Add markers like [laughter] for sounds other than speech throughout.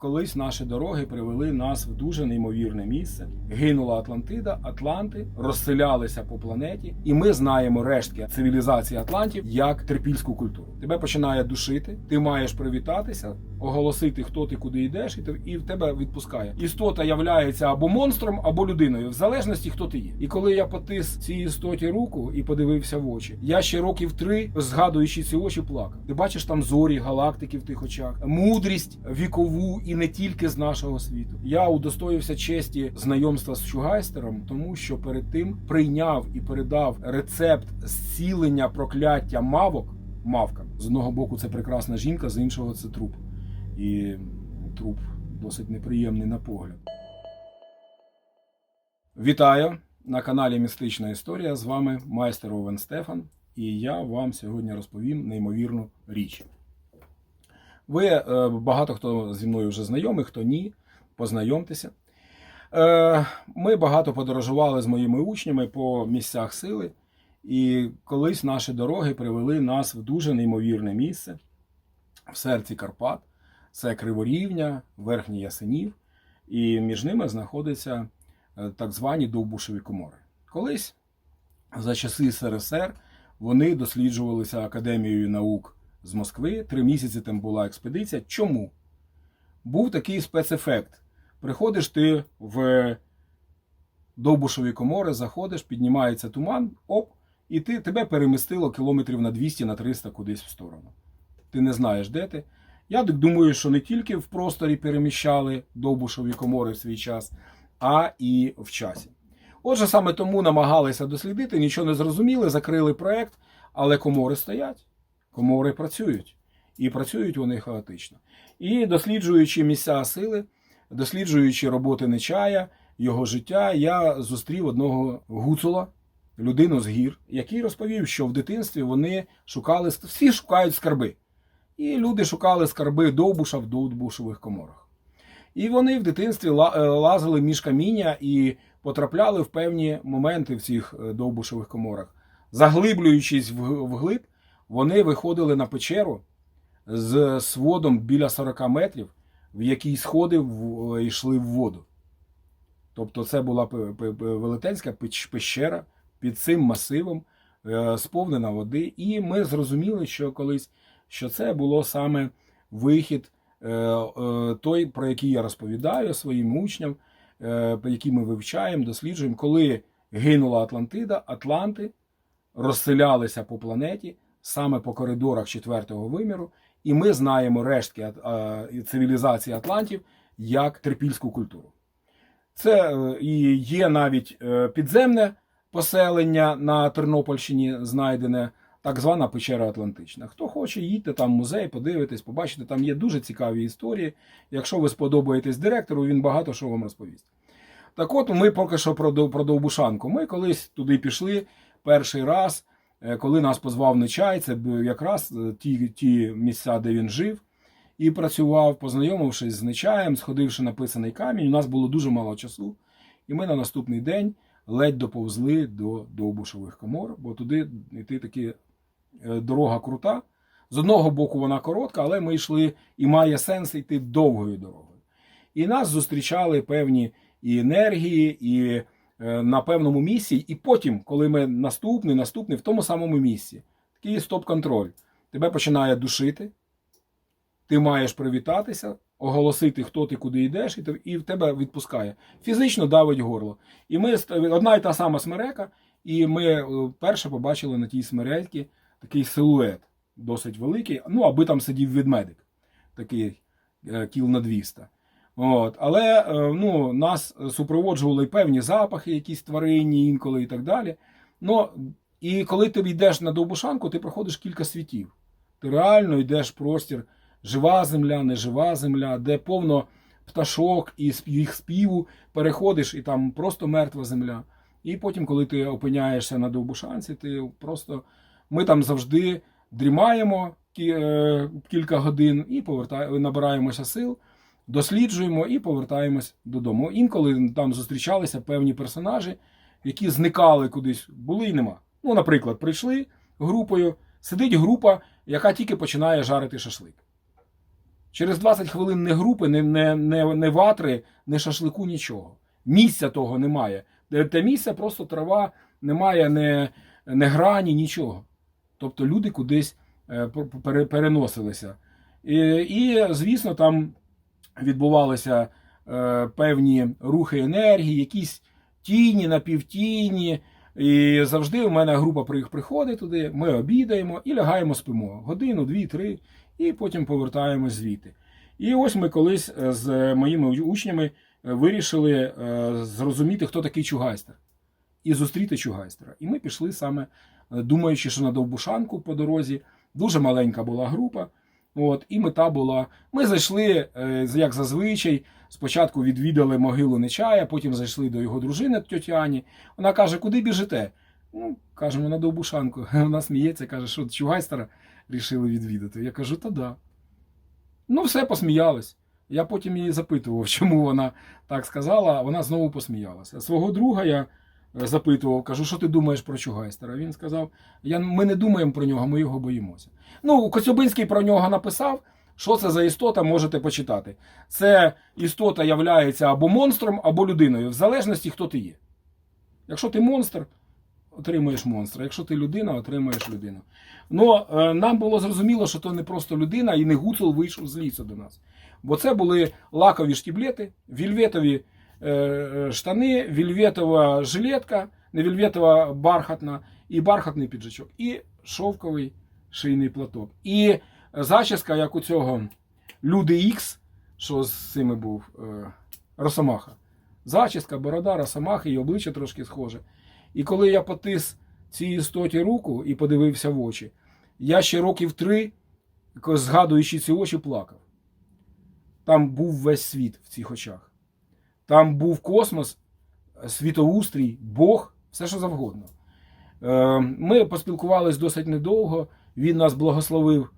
Колись наші дороги привели нас в дуже неймовірне місце. Гинула Атлантида, Атланти розселялися по планеті, і ми знаємо рештки цивілізації Атлантів як терпільську культуру. Тебе починає душити, ти маєш привітатися, оголосити, хто ти куди йдеш, і те- і в тебе відпускає. Істота являється або монстром, або людиною, в залежності хто ти є. І коли я потис цій істоті руку і подивився в очі, я ще років три, згадуючи ці очі, плакав. Ти бачиш там зорі, галактики в тих очах, мудрість вікову і не тільки з нашого світу. Я удостоївся честі знайомства з Чугайстером, тому що перед тим прийняв і передав рецепт зцілення прокляття мавок мавкам. З одного боку, це прекрасна жінка, з іншого це труп. І труп досить неприємний на погляд. Вітаю на каналі Містична Історія. З вами майстер Овен Стефан, і я вам сьогодні розповім неймовірну річ. Ви е, багато хто зі мною вже знайомий, хто ні, познайомтеся. Е, Ми багато подорожували з моїми учнями по місцях сили, і колись наші дороги привели нас в дуже неймовірне місце в серці Карпат. Це Криворівня, Верхній Ясенів, і між ними знаходяться е, так звані довбушеві комори. Колись за часи СРСР вони досліджувалися Академією наук з Москви. Три місяці там була експедиція. Чому? Був такий спецефект. Приходиш ти в довбушові комори, заходиш, піднімається туман, оп, і ти, тебе перемістило кілометрів на 200 на 300 кудись в сторону. Ти не знаєш, де ти. Я так думаю, що не тільки в просторі переміщали довбушові комори в свій час, а і в часі. Отже, саме тому намагалися дослідити, нічого не зрозуміли, закрили проект, але комори стоять, комори працюють. І працюють вони хаотично. І досліджуючи місця сили, досліджуючи роботи Нечая, його життя, я зустрів одного гуцула, людину з гір, який розповів, що в дитинстві вони шукали всі шукають скарби. І люди шукали скарби довбуша в довбушових коморах. І вони в дитинстві е, лазили між каміння і потрапляли в певні моменти в цих е, довбушових коморах. Заглиблюючись вглиб, вони виходили на печеру з сводом біля 40 метрів, в якій сходи е, йшли в воду. Тобто це була велетенська пещера під цим масивом, сповнена води. І ми зрозуміли, що колись що це було саме вихід, е, е, той, про який я розповідаю своїм учням, е, який ми вивчаємо, досліджуємо, коли гинула Атлантида, Атланти розселялися по планеті саме по коридорах четвертого виміру, і ми знаємо рештки цивілізації Атлантів як терпільську культуру. Це і є навіть підземне поселення на Тернопільщині, знайдене так звана печера Атлантична. Хто хоче, їдьте там в музей, подивитесь, побачите, там є дуже цікаві історії. Якщо ви сподобаєтесь директору, він багато що вам розповість. Так от ми поки що про, Довбушанку. Ми колись туди пішли перший раз, е, коли нас позвав Нечай, це якраз е, ті, ті місця, де він жив і працював, познайомившись з Нечаєм, сходивши на писаний камінь. У нас було дуже мало часу, і ми на наступний день ледь доповзли до Довбушових комор, бо туди йти таки дорога крута. З одного боку вона коротка, але ми йшли і має сенс йти довгою дорогою. І нас зустрічали певні і енергії, і е, на певному місці. І потім, коли ми наступний, наступний, в тому самому місці, такий стоп-контроль. Тебе починає душити, ти маєш привітатися, оголосити, хто ти куди йдеш, і, і в тебе відпускає. Фізично давить горло. І ми одна і та сама смерека, і ми е, перше побачили на тій смерельці такий силует, досить великий, ну, аби там сидів ведмедик, такий е, кіл на 200. От. Але е, ну, нас супроводжували певні запахи, якісь тваринні інколи і так далі. Ну, і коли ти йдеш на Довбушанку, ти проходиш кілька світів. Ти реально йдеш в простір жива земля, нежива земля, де повно пташок і їх співу, переходиш, і там просто мертва земля. І потім, коли ти опиняєшся на Довбушанці, ти просто ми там завжди дрімаємо е, кілька годин і набираємося сил, досліджуємо і повертаємось додому. Інколи там зустрічалися певні персонажі, які зникали кудись, були і нема. Ну, наприклад, прийшли групою, сидить група, яка тільки починає жарити шашлик. Через 20 хвилин не групи, не, не, не, не ватри, не шашлику, нічого. Місця того немає. Те місце просто трава, немає не, не грані, нічого. Тобто люди кудись е, пер- пере- переносилися. І, звісно, там відбувалися е, певні рухи енергії, якісь тіні, напівтіні. І завжди у мене група при- приходить туди, ми обідаємо і лягаємо спимо. Годину, дві, три, і потім повертаємось звідти. І ось ми колись е, з моїми учнями вирішили зрозуміти, хто такий чугайстер, і зустріти чугайстера. І ми пішли саме, думаючи, що на Довбушанку по дорозі дуже маленька була група. От, і мета була. Ми зайшли, е, як зазвичай, спочатку відвідали могилу Нечая, потім зайшли до його дружини тьоті Ані. Вона каже, куди біжите? Ну, кажемо, на Довбушанку. [laughs] Вона сміється, каже, що Чугайстера рішили відвідати. Я кажу, та да. Ну, все, посміялись. Я потім її запитував, [laughs] чому вона так сказала, а вона знову посміялася. Свого друга я запитував, кажу, що ти думаєш про Чугайстера? Він сказав: я, ми не думаємо про нього, ми його боїмося. Ну, Коцюбинський про нього написав. Що це за істота, можете почитати. Це істота являється або монстром, або людиною, в залежності, хто ти є. Якщо ти монстр, отримуєш монстра. Якщо ти людина, отримуєш людину. Ну, е, нам було зрозуміло, що то не просто людина, і не гуцул вийшов з лісу до нас. Бо це були лакові штіблети, вільветові е, е, штани, вільветова жилетка, не вільветова бархатна, і бархатний піджачок, і шовковий шийний платок. І зачіска, як у цього Люди Ікс, що з цими був е, Росомаха. Зачіска, борода, Росомаха і обличчя трошки схоже. І коли я потис цій істоті руку і подивився в очі, я ще років три, згадуючи ці очі, плакав. Там був весь світ в цих очах. Там був космос, світоустрій, Бог, все що завгодно. Е, Ми поспілкувались досить недовго. Він нас благословив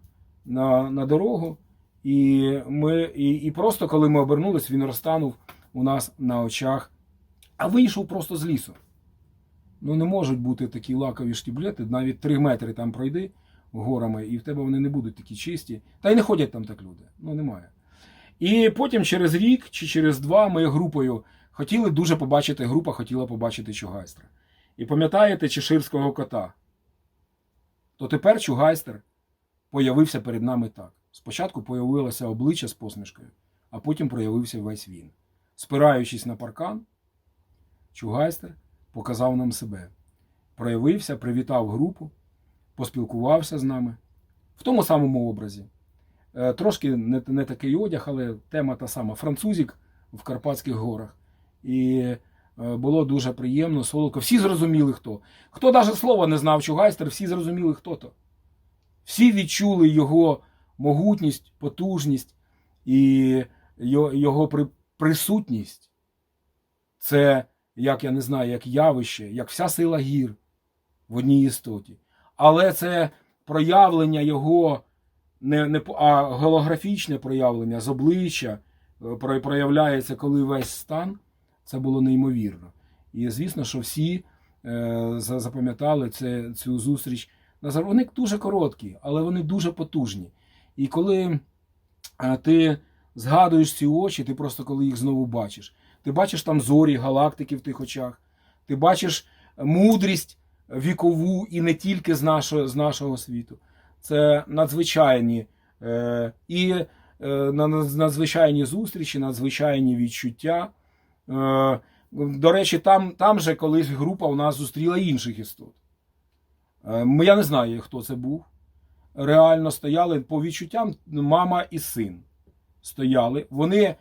на, на дорогу. І, ми, і, і просто коли ми обернулись, він розтанув у нас на очах, а вийшов просто з лісу. Ну, не можуть бути такі лакові штіблети, навіть 3 метри там пройди горами, і в тебе вони не будуть такі чисті. Та й не ходять там так люди. Ну, немає. І потім через рік чи через два ми групою хотіли дуже побачити, група хотіла побачити Чугайстра. І пам'ятаєте Чеширського кота? То тепер Чугайстер появився перед нами так. Спочатку появилося обличчя з посмішкою, а потім проявився весь він. Спираючись на паркан, Чугайстер показав нам себе. Проявився, привітав групу, поспілкувався з нами в тому самому образі. Е, Трошки не, не такий одяг, але тема та сама. Французик в Карпатських горах. І е, було дуже приємно, солодко. Всі зрозуміли, хто. Хто навіть слова не знав Чугайстер, всі зрозуміли, хто то. Всі відчули його могутність, потужність і його при- присутність. Це, як я не знаю, як явище, як вся сила гір в одній істоті. Але це проявлення його, не, не, а голографічне проявлення з обличчя е, проявляється, коли весь стан. Це було неймовірно. І звісно, що всі е, запам'ятали цю зустріч. Вони дуже короткі, але вони дуже потужні. І коли е, ти згадуєш ці очі, ти просто коли їх знову бачиш. Ти бачиш там зорі, галактики в тих очах, ти бачиш мудрість вікову і не тільки з нашого, з нашого світу. Це надзвичайні е, і е, на- на- надзвичайні зустрічі, надзвичайні відчуття. Е, до речі, там, там же колись група у нас зустріла інших істот. Е, Я не знаю, хто це був. Реально стояли по відчуттям мама і син стояли. Вони, е,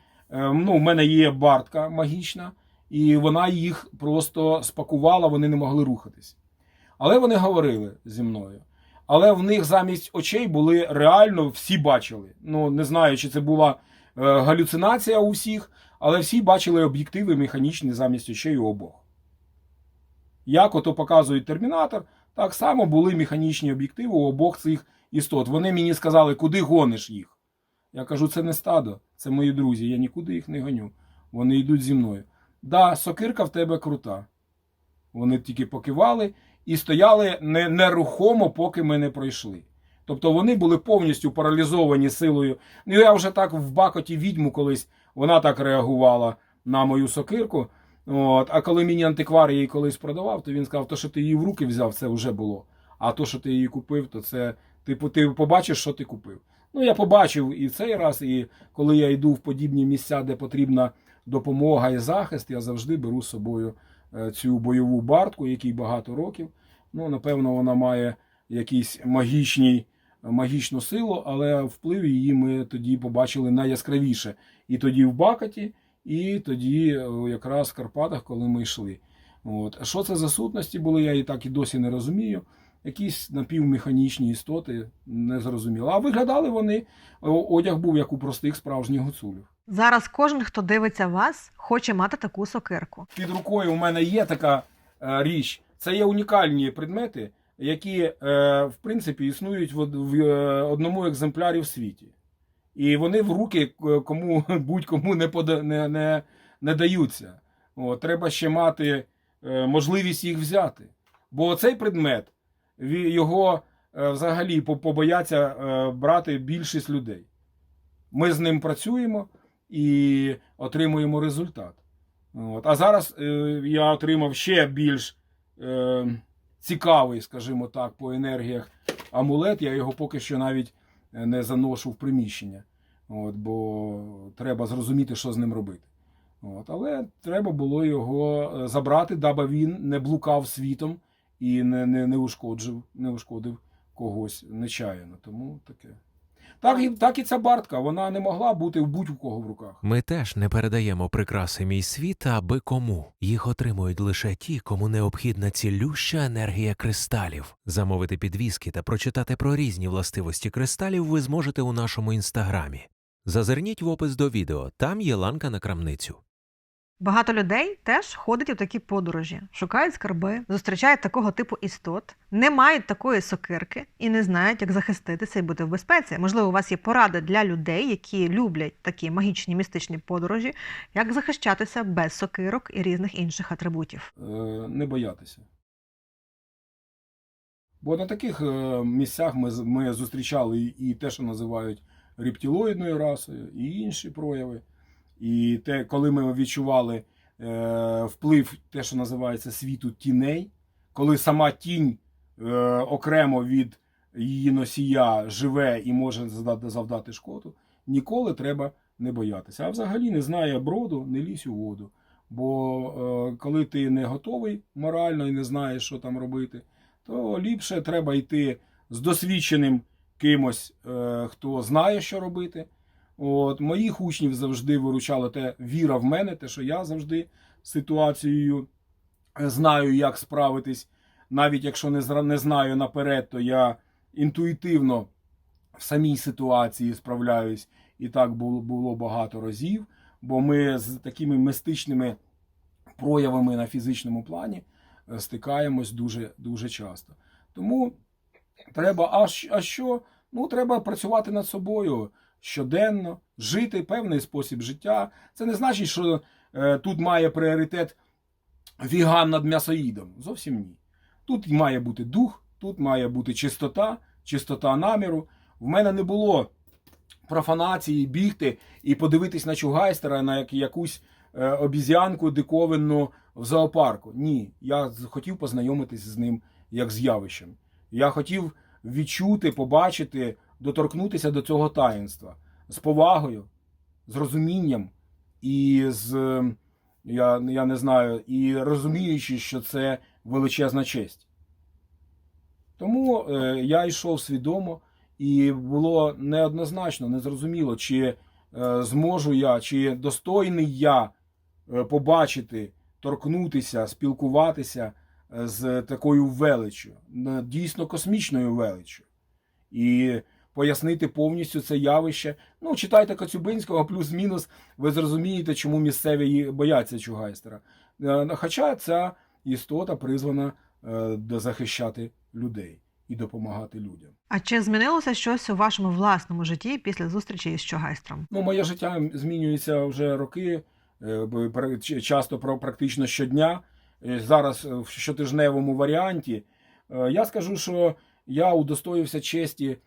ну, в мене є бартка магічна, і вона їх просто спакувала, вони не могли рухатись. Але вони говорили зі мною. Але в них замість очей були реально всі бачили. Ну, не знаю, чи це була е, галюцинація у всіх, але всі бачили об'єктиви механічні замість очей у обох. Як ото показують термінатор, так само були механічні об'єктиви у обох цих істот. Вони мені сказали, куди гониш їх. Я кажу, це не стадо, це мої друзі, я нікуди їх не гоню. Вони йдуть зі мною. Да, сокирка в тебе крута. Вони тільки покивали і стояли нерухомо, поки ми не пройшли. Тобто вони були повністю паралізовані силою. Ну я вже так в бакоті відьму колись вона так реагувала на мою сокирку. От, а коли мені антиквар її колись продавав, то він сказав, то, що ти її в руки взяв, це вже було. А то, що ти її купив, то це типу, ти побачиш, що ти купив. Ну, я побачив і цей раз, і коли я йду в подібні місця, де потрібна допомога і захист, я завжди беру з собою цю бойову бартку, якій багато років. Ну, напевно, вона має якийсь магічний, магічну силу, але вплив її ми тоді побачили найяскравіше. І тоді в Бакаті, і тоді е, якраз в Карпатах, коли ми йшли. От. Що це за сутності були, я і так і досі не розумію. Якісь напівмеханічні істоти, не зрозуміло. А виглядали вони, одяг був як у простих справжніх гуцулів. Зараз кожен, хто дивиться вас, хоче мати таку сокирку. Під рукою у мене є така е, річ. Це є унікальні предмети, які, е, в принципі, існують в, в е, одному екземплярі в світі. І вони в руки е, кому [laughs] будь-кому не, пода, не, не, не даються. От, треба ще мати е, можливість їх взяти. Бо цей предмет його е, взагалі по- побояться е, брати більшість людей. Ми з ним працюємо і отримуємо результат. От. А зараз е, я отримав ще більш е, цікавий, скажімо так, по енергіях амулет. Я його поки що навіть е, не заношу в приміщення. От, бо треба зрозуміти, що з ним робити. От, але треба було його е, забрати, даби він не блукав світом і не, не, не, ушкоджив, не ушкодив когось нечаянно. Тому таке. Так і, так і ця бартка, вона не могла бути в будь-у кого в руках. Ми теж не передаємо прикраси мій світ, аби кому. Їх отримують лише ті, кому необхідна цілюща енергія кристалів. Замовити підвіски та прочитати про різні властивості кристалів ви зможете у нашому інстаграмі. Зазирніть в опис до відео, там є ланка на крамницю. Багато людей теж ходять у такі подорожі, шукають скарби, зустрічають такого типу істот, не мають такої сокирки і не знають, як захиститися і бути в безпеці. Можливо, у вас є поради для людей, які люблять такі магічні містичні подорожі, як захищатися без сокирок і різних інших атрибутів. е, не боятися. Бо на таких е, місцях ми, ми зустрічали і те, що називають рептилоїдною расою, і інші прояви. І те, коли ми відчували е, вплив, те, що називається світу тіней, коли сама тінь е, окремо від її носія живе і може завдати, шкоду, ніколи треба не боятися. А взагалі не знає броду, не лізь у воду. Бо е, коли ти не готовий морально і не знаєш, що там робити, то ліпше треба йти з досвідченим кимось, е, хто знає, що робити. От, моїх учнів завжди виручало те віра в мене, те, що я завжди ситуацією е, знаю, як справитись. Навіть якщо не, не знаю наперед, то я інтуїтивно в самій ситуації справляюсь. І так було, було багато разів. Бо ми з такими мистичними проявами на фізичному плані е, стикаємось дуже, дуже часто. Тому треба, а що? Ну, треба працювати над собою щоденно, жити певний спосіб життя. Це не значить, що е, тут має пріоритет віган над м'ясоїдом. Зовсім ні. Тут має бути дух, тут має бути чистота, чистота наміру. В мене не було профанації бігти і подивитись на чугайстера, на якусь е, обіз'янку диковинну в зоопарку. Ні, я хотів познайомитись з ним як з явищем. Я хотів відчути, побачити, доторкнутися до цього таїнства з повагою, з розумінням і з е, я, я не знаю, і розуміючи, що це величезна честь. Тому е, я йшов свідомо, і було неоднозначно, незрозуміло, чи е, зможу я, чи достойний я е, побачити, торкнутися, спілкуватися з такою величчю, дійсно космічною величчю. І пояснити повністю це явище. Ну, читайте Коцюбинського, плюс-мінус, ви зрозумієте, чому місцеві її бояться Чугайстера. Е, Хоча ця істота призвана е, захищати людей і допомагати людям. А чи змінилося щось у вашому власному житті після зустрічі із Чогайстром? Ну, моє життя змінюється вже роки, е, часто практично щодня. Зараз в щотижневому варіанті. Я скажу, що я удостоївся честі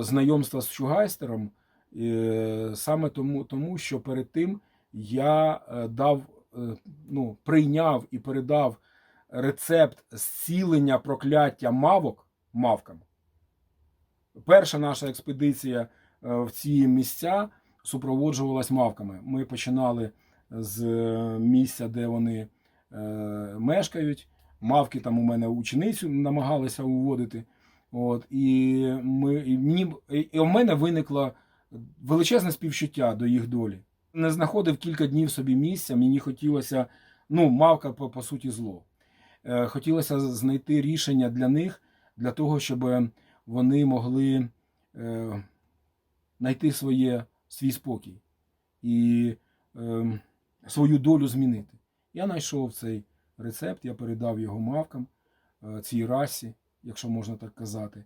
знайомства з Чугайстером е, саме тому, тому, що перед тим я е, дав, е, ну, прийняв і передав рецепт зцілення прокляття мавок мавкам. Перша наша експедиція е, в ці місця супроводжувалась мавками. Ми починали з е, місця, де вони е, мешкають. Мавки там у мене ученицю намагалися уводити. От, і, ми, і, мені, і у мене виникло величезне співчуття до їх долі. Не знаходив кілька днів собі місця, мені хотілося, ну, мавка, по, по суті, зло. Е, хотілося знайти рішення для них, для того, щоб вони могли е, знайти своє, свій спокій і е, свою долю змінити. Я знайшов цей рецепт, я передав його мавкам, е, цій расі, якщо можна так казати.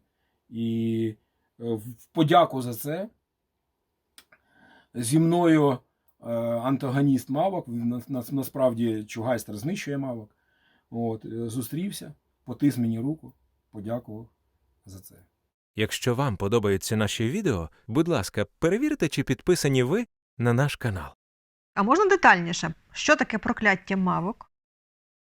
І е, в подяку за це зі мною е, антагоніст мавок, насправді Чугайстер знищує мавок. От, е, зустрівся, потис мені руку, подякував за це. Якщо вам подобаються наші відео, будь ласка, перевірте, чи підписані ви на наш канал. А можна детальніше, що таке прокляття мавок?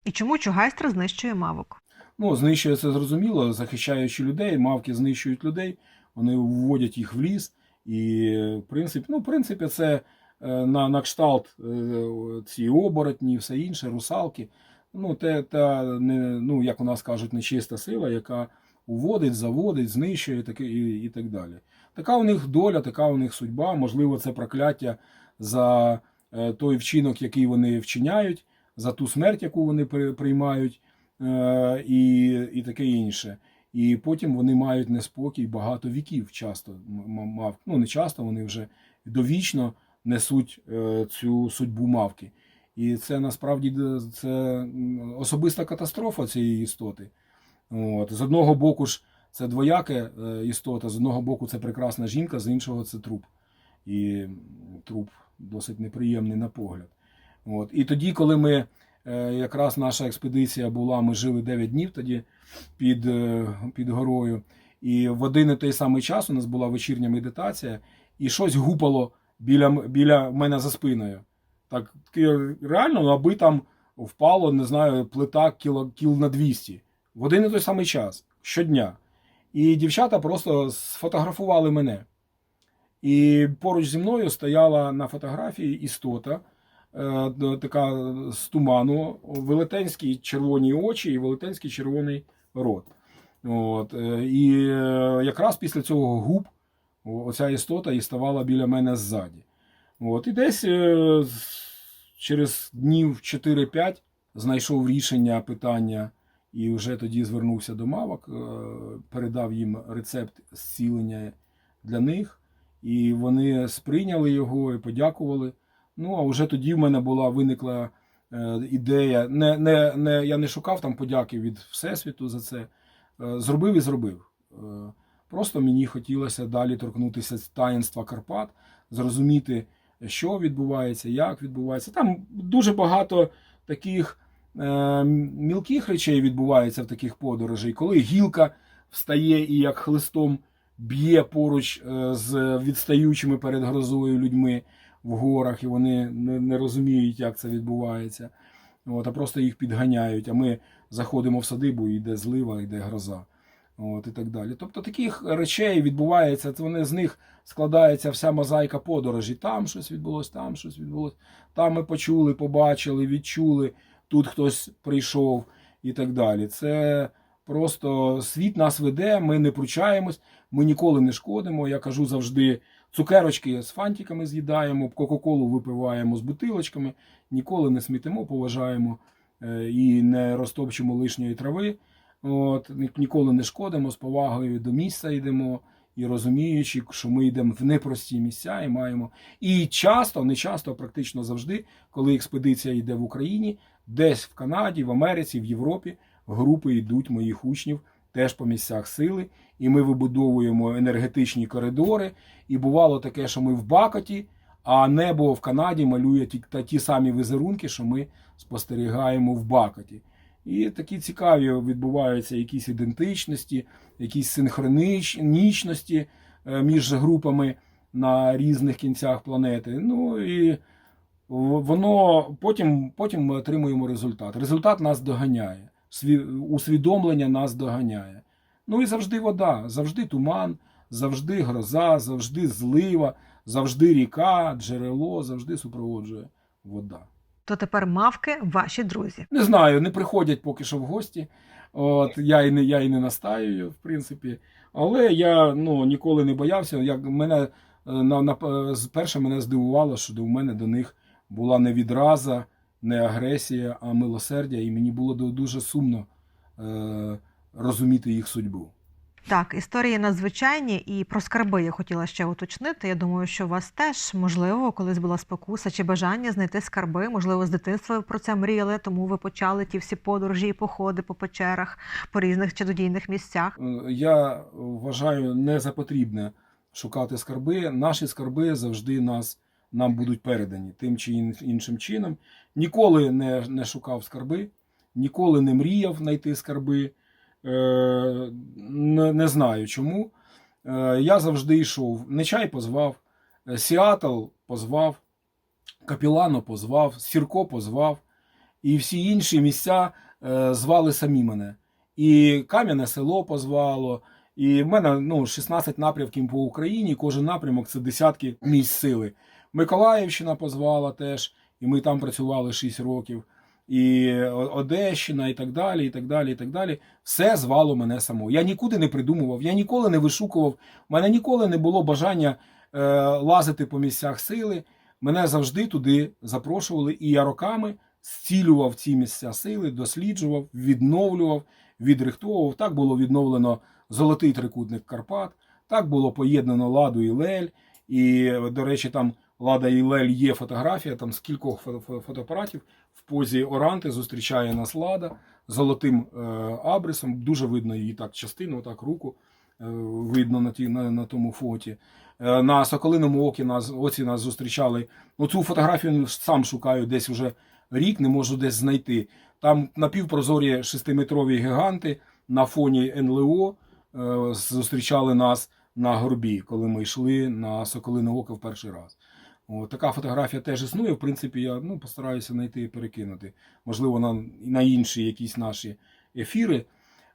І чому чугайстер знищує мавок? Ну, знищує це зрозуміло, захищаючи людей, мавки знищують людей, вони вводять їх в ліс. І, в принципі, ну, в принципі, це е, на, на кшталт е, ці оборотні все інше, русалки. Ну, те, та, не, ну, як у нас кажуть, нечиста сила, яка уводить, заводить, знищує таке, і, і так далі. Така у них доля, така у них судьба. Можливо, це прокляття за е, той вчинок, який вони вчиняють, за ту смерть, яку вони приймають і, і таке інше. І потім вони мають неспокій багато віків. Часто мав, ну не часто, вони вже довічно несуть е, цю судьбу мавки. І це насправді це особиста катастрофа цієї істоти. От. З одного боку ж це двояке е, істота, з одного боку це прекрасна жінка, з іншого це труп. І труп досить неприємний на погляд. От. І тоді, коли ми Е, якраз наша експедиція була, ми жили 9 днів тоді під, е, під горою. І в один і той самий час у нас була вечірня медитація, і щось гупало біля, біля мене за спиною. Так реально, аби там впало, не знаю, плита кіло, кіл на 200. В один і той самий час, щодня. І дівчата просто сфотографували мене. І поруч зі мною стояла на фотографії істота, е, така з туману, велетенські червоні очі і велетенський червоний рот. От. е, І е, якраз після цього губ оця істота і ставала біля мене ззаді. От. І десь е, через днів 4-5 знайшов рішення питання і вже тоді звернувся до мавок, е, передав їм рецепт зцілення для них. І вони сприйняли його і подякували. Ну, а вже тоді в мене була виникла е, ідея. Не, не, не, я не шукав там подяки від Всесвіту за це. Е, зробив і зробив. Е, просто мені хотілося далі торкнутися таїнства Карпат, зрозуміти, що відбувається, як відбувається. Там дуже багато таких мілких речей відбувається в таких подорожей, коли гілка встає і як хлистом б'є поруч з відстаючими перед грозою людьми в горах, і вони не, розуміють, як це відбувається. От, а просто їх підганяють. А ми заходимо в садибу, і йде злива, йде гроза. От, і так далі. Тобто таких речей відбувається, вони з них складається вся мозаїка подорожі. Там щось відбулось, там щось відбулось. Там ми почули, побачили, відчули, тут хтось прийшов і так далі. Це просто світ нас веде, ми не пручаємось, ми ніколи не шкодимо. Я кажу завжди, цукерочки з фантиками з'їдаємо, Кока-Колу випиваємо з бутилочками, ніколи не смітимо, поважаємо е, і не розтопчемо лишньої трави. От, ніколи не шкодимо, з повагою до місця йдемо і розуміючи, що ми йдемо в непрості місця і маємо. І часто, не часто, а практично завжди, коли експедиція йде в Україні, десь в Канаді, в Америці, в Європі, групи йдуть моїх учнів теж по місцях сили, і ми вибудовуємо енергетичні коридори. І бувало таке, що ми в Бакоті, а небо в Канаді малює ті, та ті самі візерунки, що ми спостерігаємо в Бакоті. І такі цікаві відбуваються якісь ідентичності, якісь синхронічності е, між групами на різних кінцях планети. Ну і воно потім, потім ми отримуємо результат. Результат нас доганяє, усвідомлення нас доганяє. Ну і завжди вода, завжди туман, завжди гроза, завжди злива, завжди ріка, джерело, завжди супроводжує вода. То тепер мавки ваші друзі. Не знаю, не приходять поки що в гості. От, я, і не, я і не настаюю, в принципі. Але я ну, ніколи не боявся. Як мене, е, на, на, е, перше мене здивувало, що до мене до них була не відраза, не агресія, а милосердя, і мені було дуже сумно е, розуміти їх судьбу. Так, історії надзвичайні, і про скарби я хотіла ще уточнити. Я думаю, що у вас теж можливо колись була спокуса чи бажання знайти скарби. Можливо, з дитинства ви про це мріяли, тому ви почали ті всі подорожі і походи по печерах, по різних чудодійних місцях. Е, Я вважаю не за потрібне шукати скарби. Наші скарби завжди нас, нам будуть передані тим чи іншим чином. Ніколи не, не шукав скарби, ніколи не мріяв знайти скарби. Е, не, не знаю чому. Е, я завжди йшов. Нечай позвав, е, Сіатл позвав, Капілано позвав, Сірко позвав, і всі інші місця е, звали самі мене. І Кам'яне село позвало. І в мене ну, 16 напрямків по Україні. Кожен напрямок це десятки місць сили. Миколаївщина позвала теж, і ми там працювали 6 років. І Одещина, і так далі, і так далі, і так далі. Все звало мене само. Я нікуди не придумував, я ніколи не вишукував. У мене ніколи не було бажання е, лазити по місцях сили. Мене завжди туди запрошували, і я роками зцілював ці місця сили, досліджував, відновлював, відрихтовував. Так було відновлено золотий трикутник Карпат, так було поєднано ладу і лель. І, до речі, там лада і лель є фотографія, там з кількох фотоапаратів в позі Оранти зустрічає нас лада золотим е, абрисом. Дуже видно її так частину, так руку е, видно на, ті, на, на тому фоті. Е, На Соколиному окі нас, оці нас зустрічали. Ну, цю фотографію сам шукаю десь уже рік, не можу десь знайти. Там напівпрозорі шестиметрові гіганти на фоні НЛО зустрічали нас на горбі, коли ми йшли на Соколине око в перший раз. О, така фотографія теж існує. В принципі, я ну, постараюся знайти і перекинути. Можливо, на, на інші якісь наші ефіри.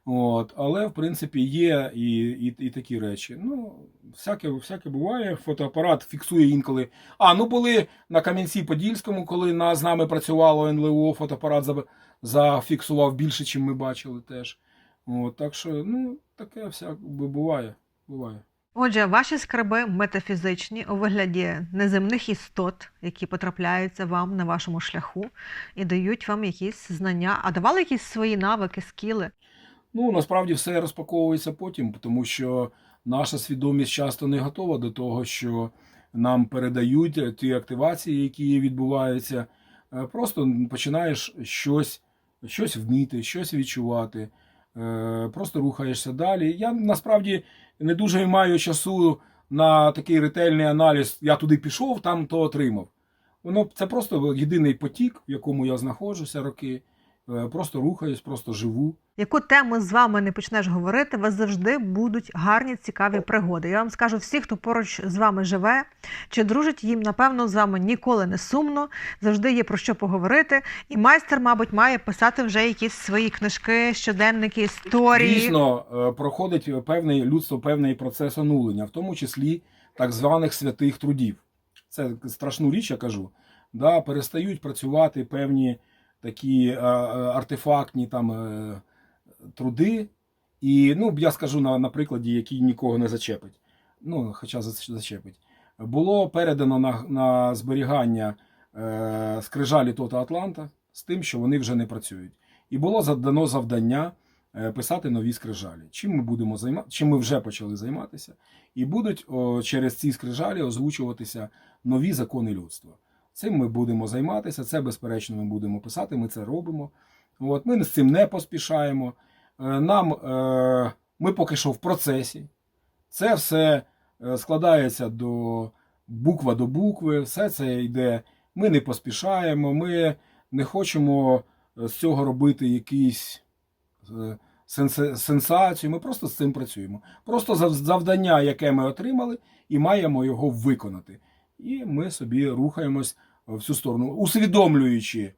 От, але, в принципі, є і, і, і такі речі. Ну, всяке, всяке буває. Фотоапарат фіксує інколи. А, ну були на Кам'янці-Подільському, коли на, з нами працювало НЛО, фотоапарат за, зафіксував більше, ніж ми бачили теж. От, так що, ну, таке всяке буває. буває. Отже, ваші скарби метафізичні у вигляді неземних істот, які потрапляються вам на вашому шляху і дають вам якісь знання, а давали якісь свої навики, скіли. Ну, насправді все розпаковується потім, тому що наша свідомість часто не готова до того, що нам передають ті активації, які відбуваються. Е, Просто починаєш щось, щось вміти, щось відчувати, просто рухаєшся далі. Я насправді не дуже маю часу на такий ретельний аналіз. Я туди пішов, там то отримав. Воно це просто єдиний потік, в якому я знаходжуся роки. Е, Просто рухаюсь, просто живу. Яку тему з вами не почнеш говорити, у вас завжди будуть гарні, цікаві пригоди. Я вам скажу, всі, хто поруч з вами живе чи дружить, їм напевно з вами ніколи не сумно, завжди є про що поговорити. І майстер, мабуть, має писати вже якісь свої книжки, щоденники, історії. Дійсно, е, проходить певний людство, певний процес онулення, в тому числі так званих святих трудів. Це страшну річ, я кажу. Да, перестають працювати певні такі е, е, артефактні там е, труди. І ну, я скажу на, на прикладі, який нікого не зачепить. Ну, хоча зачепить. Було передано на, на зберігання е, скрижалі Тота Атланта з тим, що вони вже не працюють. І було задано завдання писати нові скрижалі. Чим ми будемо займатися, чим ми вже почали займатися, і будуть о, через ці скрижалі озвучуватися нові закони людства. Цим ми будемо займатися, це безперечно ми будемо писати, ми це робимо. От, ми з цим не поспішаємо. Е, Нам е, ми поки що в процесі. Це все е, складається до буква до букви, все це йде. Ми не поспішаємо, ми не хочемо з цього робити якийсь е, сенсацію. Ми просто з цим працюємо. Просто завдання, яке ми отримали, і маємо його виконати. І ми собі рухаємось в цю сторону, усвідомлюючи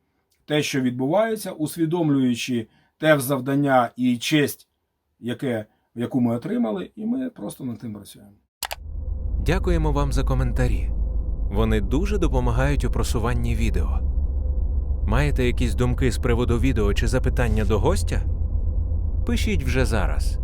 те, що відбувається, усвідомлюючи те завдання і честь, яке, яку ми отримали, і ми просто над тим працюємо. Дякуємо вам за коментарі. Вони дуже допомагають у просуванні відео. Маєте якісь думки з приводу відео чи запитання до гостя? Пишіть вже зараз.